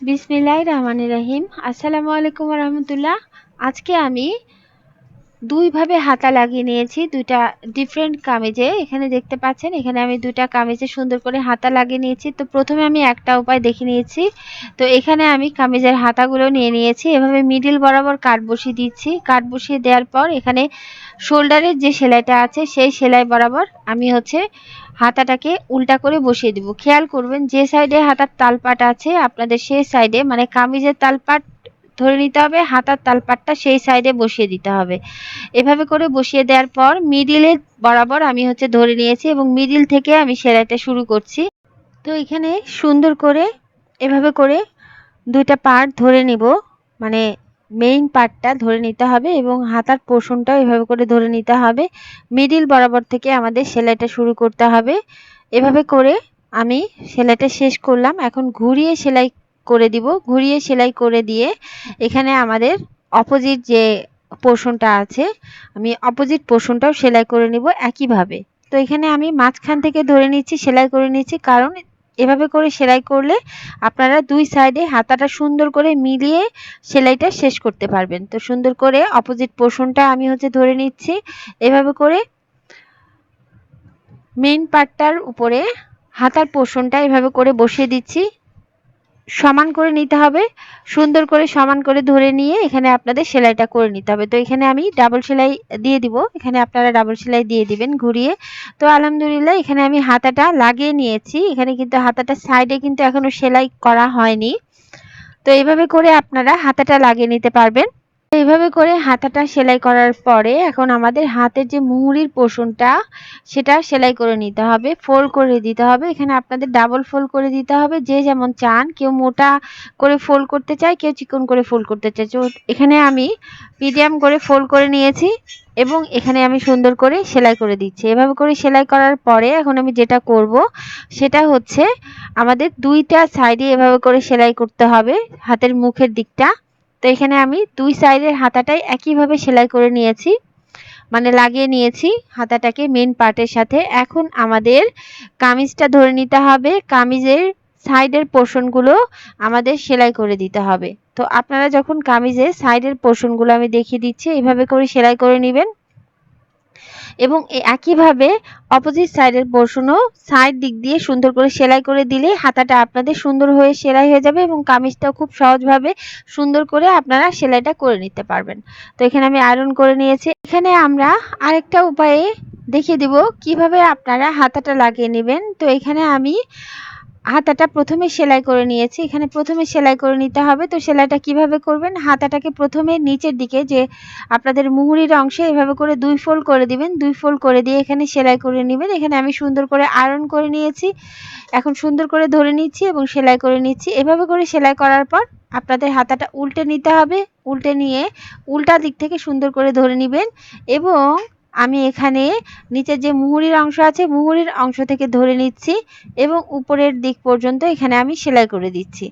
বিসমিল্লাহ রহমান রহিম। আসসালামু আলাইকুম রহমতুল্লাহ। আজকে আমি দুইভাবে হাতা লাগিয়ে নিয়েছি, দুইটা ডিফারেন্ট কামিজে। এখানে দেখতে পাচ্ছেন, এখানে আমি দুইটা কামিজে সুন্দর করে হাতা লাগিয়ে নিয়েছি। তো প্রথমে আমি একটা উপায় দেখে নিয়েছি। তো এখানে আমি কামিজের হাতাগুলো নিয়ে নিয়েছি। এভাবে মিডিল বরাবর কাট বসিয়ে দিচ্ছি। কাট বসিয়ে দেওয়ার পর এখানে শোল্ডারের যে সেলাইটা আছে, সেই সেলাই বরাবর আমি হচ্ছে হাতাটাকে উল্টা করে বসিয়ে দিব। খেয়াল করবেন, যে সাইডে হাতার তালপাট আছে, আপনাদের সেই সাইডে মানে কামিজের তালপাট ধরে নিতে হবে হাতার তালপাটটা সেই সাইডে বসিয়ে দিতে হবে। এভাবে করে বসিয়ে দেওয়ার পর মিডিলের বরাবর আমি হচ্ছে ধরে নিয়েছি এবং মিডিল থেকে আমি সেলাইটা শুরু করছি। তো এখানে সুন্দর করে এভাবে করে দুইটা পার্ট ধরে নিব মানে মেইন পার্টটা ধরে নিতে হবে এবং হাতার পোষণটাও এভাবে করে ধরে নিতে হবে। মিডিল বরাবর থেকে আমাদের সেলাইটা শুরু করতে হবে। এভাবে করে আমি সেলাইটা শেষ করলাম। এখন ঘুরিয়ে সেলাই করে দিব, ঘুরিয়ে সেলাই করে দিয়ে এখানে আমাদের অপোজিট যে পোর্শনটা আছে, আমি অপোজিট পোর্শনটাও সেলাই করে নিব একইভাবে। তো এখানে আমি মাঝখান থেকে ধরে নিচ্ছি, সেলাই করে নিচ্ছি, কারণ এভাবে করে সেলাই করলে আপনারা দুই সাইডে হাতাটা সুন্দর করে মিলিয়ে সেলাইটা শেষ করতে পারবেন। তো সুন্দর করে অপোজিট পোর্শনটা আমি হচ্ছে ধরে নিচ্ছি, এভাবে করে মেইন পার্টটার উপরে হাতার পোর্শনটা এভাবে করে বসিয়ে দিচ্ছি। সমান করে নিতে হবে। সুন্দর করে সমান করে ধরে নিয়ে এখানে আপনাদের সেলাইটা করে নিতে হবে। তো এখানে আমি ডাবল সেলাই দিয়ে দিব। এখানে আপনারা ডাবল সেলাই দিয়ে দিবেন ঘুরিয়ে। তো আলহামদুলিল্লাহ এখানে আমি হাতাটা লাগিয়ে নিয়েছি। এখানে কিন্তু হাতাটা সাইডে কিন্তু এখনও সেলাই করা হয়নি। তো এইভাবে করে আপনারা হাতাটা লাগিয়ে নিতে পারবেন। এইভাবে করে হাতাটা সেলাই করার পরে এখন আমাদের হাতের যে মুহুরির পোষণটা, সেটা সেলাই করে নিতে হবে ফোল্ড করে দিতে হবে। এখানে আপনাদের ডাবল ফোল্ড করে দিতে হবে। যে যেমন চান, কেউ মোটা করে ফোল্ড করতে চায়, কেউ চিকন করে ফোল্ড করতে চায়। এখানে আমি মিডিয়াম করে ফোল্ড করে নিয়েছি এবং এখানে আমি সুন্দর করে সেলাই করে দিচ্ছি। এভাবে করে সেলাই করার পরে এখন আমি যেটা করব, সেটা হচ্ছে আমাদের দুইটা সাইডে এভাবে করে সেলাই করতে হবে, হাতের মুখের দিকটা। তো এখানে আমি দুই সাইডের হাতাটাই একইভাবে সেলাই করে নিয়েছি। মানে লাগিয়ে নিয়েছি হাতাটাকে মেন পার্টের সাথে। এখন আমাদের কামিজটা ধরে নিতে হবে। কামিজের সাইডের পোর্শনগুলো আমাদের সেলাই করে দিতে হবে। তো আপনারা যখন কামিজের সাইডের পোর্শনগুলো আমি দেখিয়ে দিচ্ছি, এইভাবে করে সেলাই করে নেবেন। এবং একইভাবে অপোজিট সাইডের পোর্শনও সাইড দিক দিয়ে সুন্দর করে সেলাই করে দিলে হাতাটা আপনাদের সুন্দর হয়ে সেলাই হয়ে যাবে এবং কামিজটাও খুব সহজভাবে সুন্দর করে আপনারা সেলাইটা করে নিতে পারবেন। তো এখানে আমি আয়রন করে নিয়েছি। এখানে আমরা আরেকটা উপায়ে দেখিয়ে দিব কীভাবে আপনারা হাতাটা লাগিয়ে নেবেন। তো এখানে আমি হাতাটা প্রথমে সেলাই করে নিয়েছি। এখানে প্রথমে সেলাই করে নিতে হবে। তো সেলাইটা কীভাবে করবেন? হাতাটাকে প্রথমে নিচের দিকে যে আপনাদের মুহুরির অংশে এভাবে করে দুই ফোল্ড করে দিবেন। দুই ফোল্ড করে দিয়ে এখানে সেলাই করে নেবেন। এখানে আমি সুন্দর করে আয়রন করে নিয়েছি। এখন সুন্দর করে ধরে নিচ্ছি এবং সেলাই করে নিচ্ছি। এভাবে করে সেলাই করার পর আপনাদের হাতাটা উল্টে নিতে হবে। উল্টে নিয়ে উল্টা দিক থেকে সুন্দর করে ধরে নেবেন এবং আমি এখানে নিচের যে মুহুরির অংশ আছে, মুহুরির অংশ থেকে ধরে নিচ্ছি এবং উপরের দিক পর্যন্ত এখানে আমি সেলাই করে দিচ্ছি।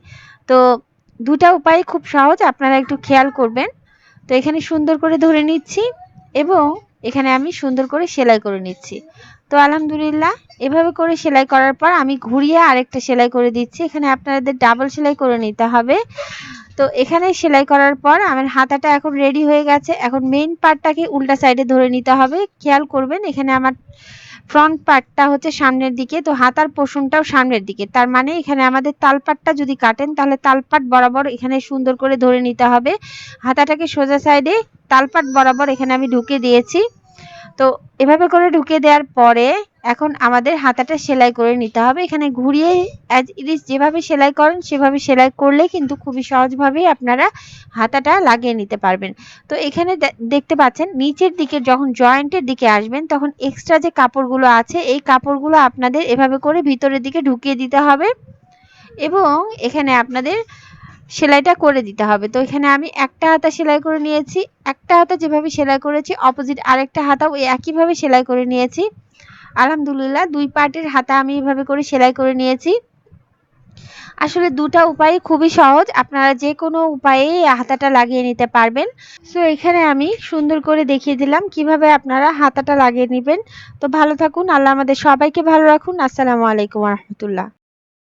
তো দুটা উপায় খুব সহজ, আপনারা একটু খেয়াল করবেন। তো এখানে সুন্দর করে ধরে নিচ্ছি এবং এখানে আমি সুন্দর করে সেলাই করে নিচ্ছি। তো আলহামদুলিল্লাহ, এভাবে করে সেলাই করার পর আমি ঘুরিয়ে আরেকটা সেলাই করে দিচ্ছি। এখানে আপনাদের ডাবল সেলাই করে নিতে হবে। তো এখানে সেলাই করার পর আমার হাতাটা এখন রেডি হয়ে গেছে। এখন মেইন পার্টটাকে উল্টা সাইডে ধরে নিতে হবে। খেয়াল করবেন, এখানে আমার ফ্রন্ট পার্টটা হচ্ছে সামনের দিকে, তো হাতার পোষণটাও সামনের দিকে। তার মানে এখানে আমাদের তালপাটটা যদি কাটেন, তাহলে তালপাট বরাবর এখানে সুন্দর করে ধরে নিতে হবে। হাতাটাকে সোজা সাইডে তালপাট বরাবর এখানে আমি ঢুকে দিয়েছি। তো এভাবে করে ঢুকে দেওয়ার পরে এখন আমাদের হাতাটা সেলাই করে নিতে হবে। এখানে ঘুরিয়ে অ্যাজ ইট যেভাবে সেলাই করেন, সেভাবে সেলাই করলে কিন্তু খুবই সহজভাবেই আপনারা হাতাটা লাগিয়ে নিতে পারবেন। তো এখানে দেখতে পাচ্ছেন, নিচের দিকে যখন জয়েন্টের দিকে আসবেন, তখন এক্সট্রা যে কাপড়গুলো আছে, এই কাপড়গুলো আপনাদের এভাবে করে ভিতরের দিকে ঢুকিয়ে দিতে হবে এবং এখানে আপনাদের সেলাইটা করে দিতে হবে। তো এখানে আমি একটা হাতা সেলাই করে নিয়েছি, একটা হাতা যেভাবে সেলাই করেছি অপোজিট আরেকটা হাতা ওই একইভাবে সেলাই করে নিয়েছি। আলহামদুলিল্লাহ, দুই পার্টের হাতা আমি এভাবে করে সেলাই করে নিয়েছি। আসলে দুটা উপায় খুবই সহজ, আপনারা যে কোনো উপায়ে হাতাটা লাগিয়ে নিতে পারবেন। সো এখানে আমি সুন্দর করে দেখিয়ে দিলাম কীভাবে আপনারা হাতাটা লাগিয়ে নেবেন। তো ভালো থাকুন, আল্লাহ আমাদের সবাইকে ভালো রাখুন। আসসালামু আলাইকুম রহমতুল্লাহ।